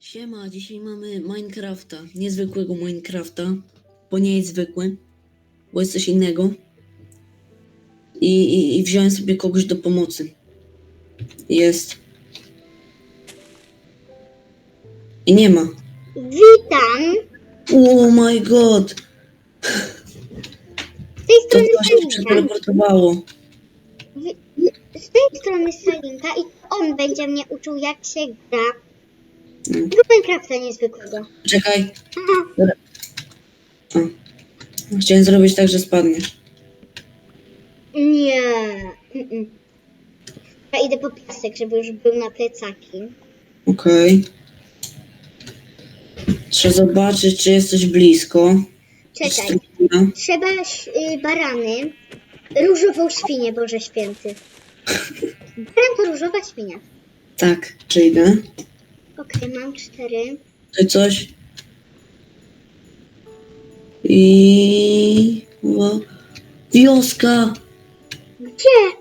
Siema, dzisiaj mamy Minecrafta, niezwykłego Minecrafta, bo nie jest zwykły, bo jest coś innego. I, i, i wziąłem sobie kogoś do pomocy. Jest. I nie ma. Witam! Oh my god! Z tej To strony coś się Salinka. przeteleportowało. Z tej strony Salinka i on będzie mnie uczył jak się gra Do Minecrafta niezwykłego. Czekaj. O. Chciałem zrobić tak, że spadniesz. nie. Mm-mm. Ja idę po piasek, żeby już był na plecaki. Okej. Trzeba zobaczyć, czy jesteś blisko. Czekaj, trzeba y, barany, różową świnię, Boże Święty. Baran to różowa świnia. Tak, przyjdę. Okej, mam cztery. Tutaj coś. I... o, Wioska! Gdzie?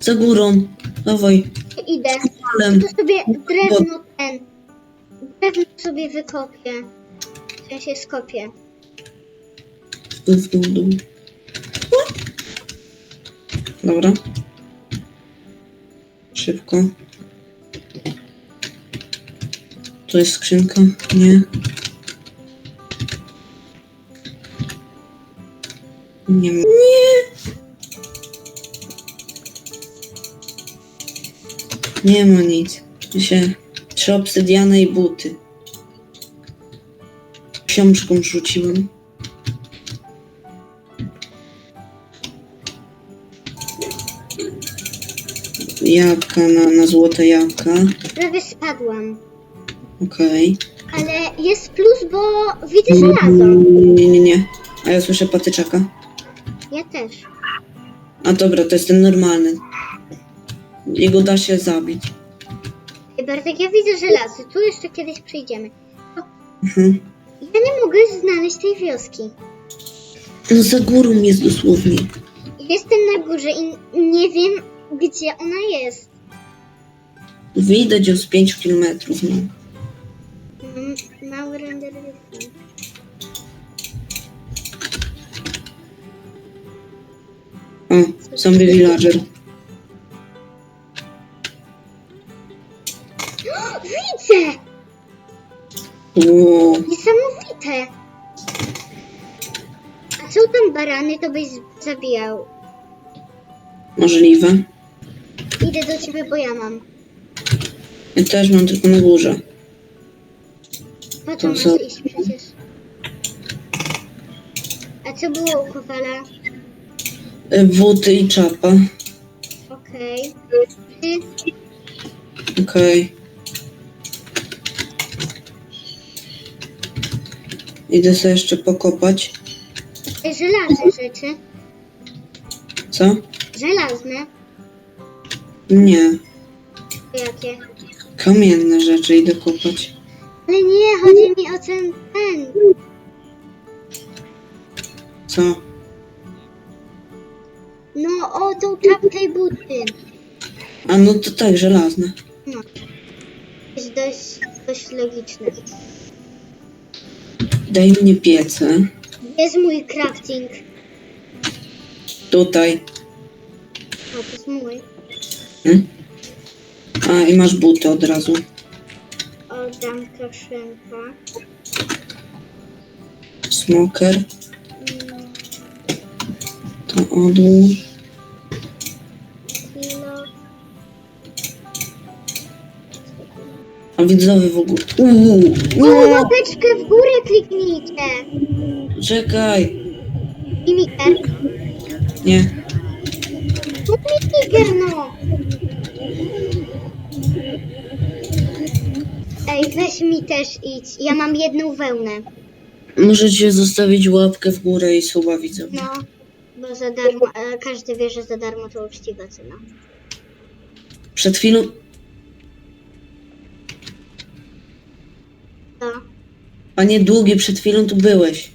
Za górą. Dawaj. Idę. Palem. To sobie drewno ten. Drewno sobie wykopię. W sensie skopię. W dół, w dół, w dół. Dobra. Szybko. Tu jest skrzynka? Nie. Nie. Nie! Nie ma nic. Się trzy obsydiany i buty. Książką rzuciłem. Jabłka na, na złote jabłka. Prawie spadłam. Okej. Ale jest plus, bo widzę żelazo. Nie, nie, nie. A ja słyszę patyczaka. Ja też. A dobra, to jest ten normalny. Jego da się zabić. Ej, Bartek, ja widzę żelazo. Tu jeszcze kiedyś przyjdziemy. Mhm. Ja nie mogę znaleźć tej wioski. No za górą jest dosłownie. Jestem na górze i nie wiem, gdzie ona jest. Widać ją z 5 kilometrów, no. Mały render distance. O, zombie villager. Widzę! Wow. Niesamowite! A są tam barany, to byś zabijał. Możliwe. Idę do ciebie, bo ja mam. Ja też mam tylko na górze. Po co To masz iść przecież? A co było u Kowala? E, Buty i czapa. Okej. Ty Okej. Idę sobie jeszcze pokopać. Żelazne rzeczy. Co? Żelazne. Nie. Jakie? Kamienne rzeczy idę kopać. Ale nie, chodzi mi o ten, ten. Co? No, o tą czapkę i buty. A no to tak, żelazne. No. Jest dość, dość logiczne. Daj mnie piece. Jest mój crafting. Tutaj. O, to jest mój. Hmm? A i masz buty od razu. Oddam kraszynka. Smoker. Mm, To odłóż. A widzowie w ogóle. Uuu, O, uuu, łapeczkę w górę kliknijcie. czekaj. Mimiker. Nie. No mimiker, no. Weź mi też idź. Ja mam jedną wełnę. Możecie zostawić łapkę w górę i suba widzowie. No, bo za darmo, e, każdy wie, że za darmo to uczciwa cena. Przed chwilą. To A nie długie, przed chwilą tu byłeś.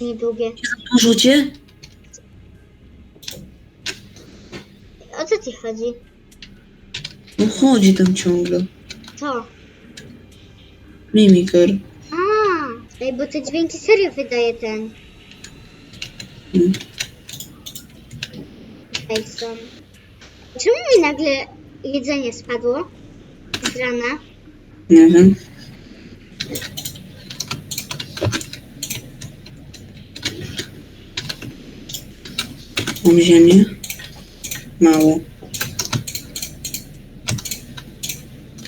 i niedługie. Dużo cię? O co ci chodzi? No chodzi tam ciągle. To. Mimiker. A, ej, bo te dźwięki serio wydaje ten. Mm. Ej, są. Czemu mi nagle jedzenie spadło z rana? Nie wiem. Mam ziemię. Mało.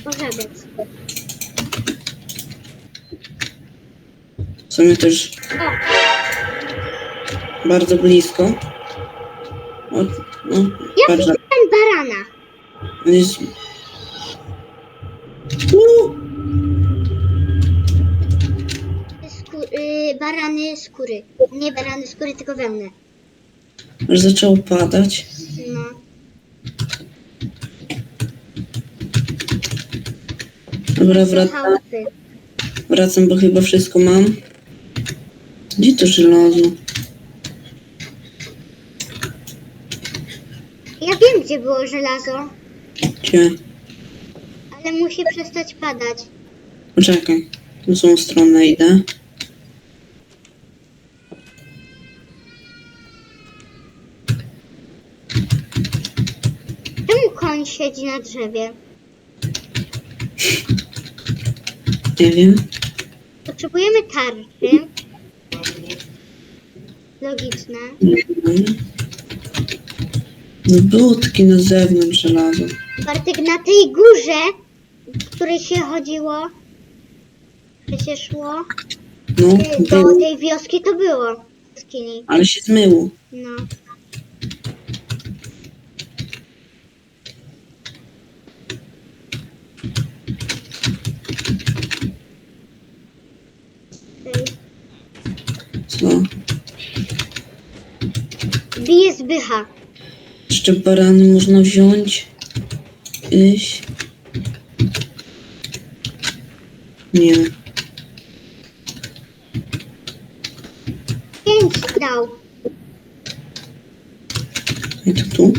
Pożabiec. W sumie też bardzo blisko. O, no, ja bardzo. widziałem barana. Jest... Uuu! Y, barany skóry. Nie barany skóry, tylko wełny. Aż zaczęło padać. No. Dobra, wracam, chałupy. wracam, bo chyba wszystko mam. Gdzie to żelazo? Ja wiem, gdzie było żelazo, Gdzie? ale musi przestać padać. Poczekaj. W złą stronę idę. Czemu koń siedzi na drzewie? Nie wiem. Potrzebujemy tarczy. Logiczne. Wiem. No było takie na zewnątrz żelazo. Bartek, na tej górze, w której się chodziło, że się szło, No, y, do było, tej wioski to było. Ale się zmyło. No. Okej. Co? Zbycha. Jeszcze barany można wziąć. Iść. Nie. Pięć dał. I to tu?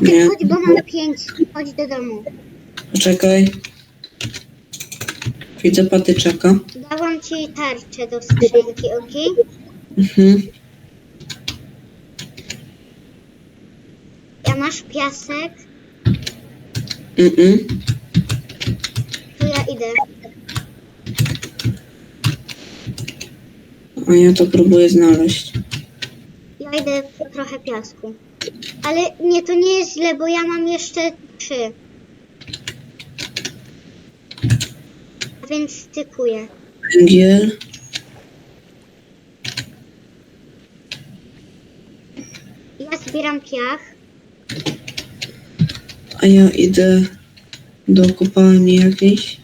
Nie. Chodź, bo mam pięć. Chodź do domu. Poczekaj. Widzę patyczaka. Dałam ci tarczę do skrzynki, ok? Mhm. Ja masz piasek, Mhm. to ja idę. A ja to próbuję znaleźć. Ja idę po trochę piasku. Ale nie, to nie jest źle, bo ja mam jeszcze trzy. A więc stykuję. Węgiel. Ja zbieram piach. A ja idę do kopalni jakiejś.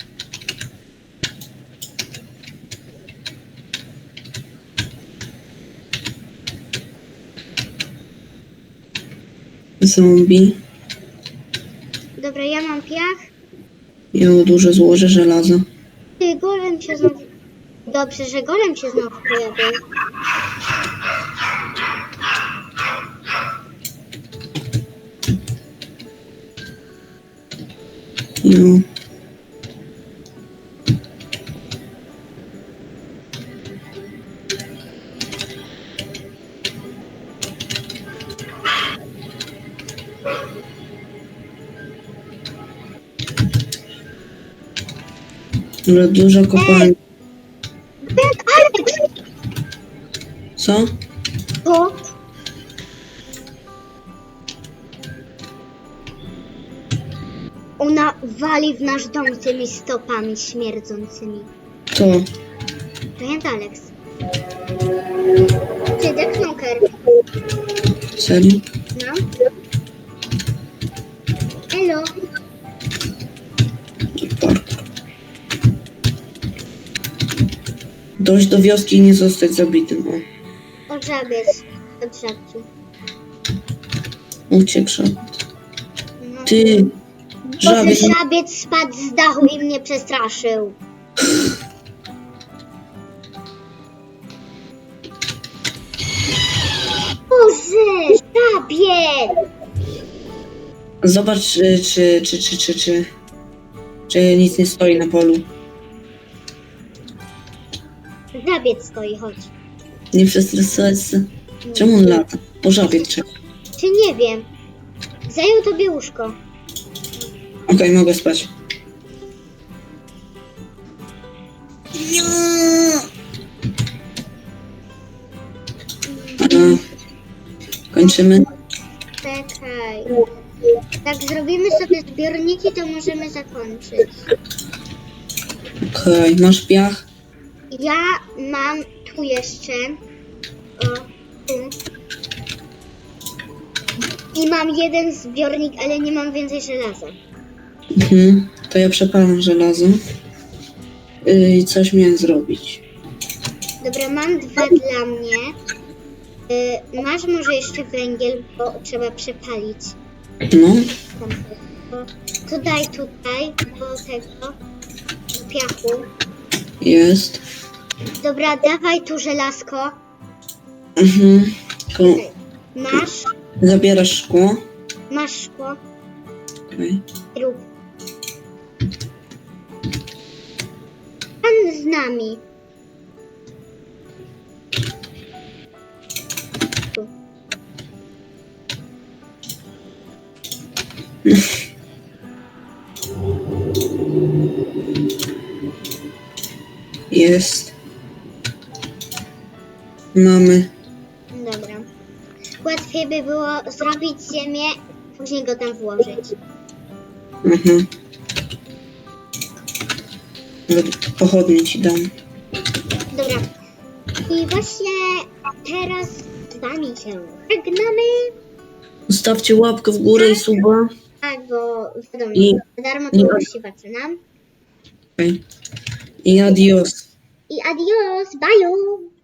Zombie. Dobra, ja mam piach. Ja duże złoże żelaza. Ty, golem się znowu... Dobrze, że golem się znowu pojawił. No. Duża kopalnia. Ben Alex! Co? Wali w nasz dom tymi stopami śmierdzącymi. To. Giant Alex. Ty, Deknoker. Serio? No. Elo. Park. Dojść do wioski i nie zostać zabitym. O, Odżabiec. Od żabci. uciekł. No. Ty, Boże, żabiec. żabiec spadł z dachu i mnie przestraszył. Boże, żabiec! Zobacz, czy, czy, czy, czy, czy, czy Czy nic nie stoi na polu? Żabiec stoi, chodź. Nie przestresować się. Czemu on lata? Po żabie trzeba. Czy nie wiem. Zajął tobie łóżko. Okej, mogę spać. A, kończymy? Czekaj. Jak zrobimy sobie zbiorniki, to możemy zakończyć. Okej, masz piach? Ja mam tu jeszcze. O, tu. I mam jeden zbiornik, ale nie mam więcej żelaza. Mhm. To ja przepalam żelazo. Yy, I coś miałem zrobić. Dobra, mam dwa dla mnie. Y, masz może jeszcze węgiel, bo trzeba przepalić. No, Tam, to, to daj tutaj do tego do piachu. jest. Dobra, dawaj tu żelazko. Mhm. Masz, zabierasz szkło. masz szkło. Okej. Rób. Z nami. Jest. Mamy. Dobra. Łatwiej by było zrobić ziemię, później go tam włożyć. Mhm. Pochodnie ci dam. Dobra. I właśnie teraz z wami się żegnamy. Zostawcie łapkę w górę i suba. Tak, bo wiadomo, I- za darmo i- to właściwaczy nam. Okej. I adios. I adios, bye!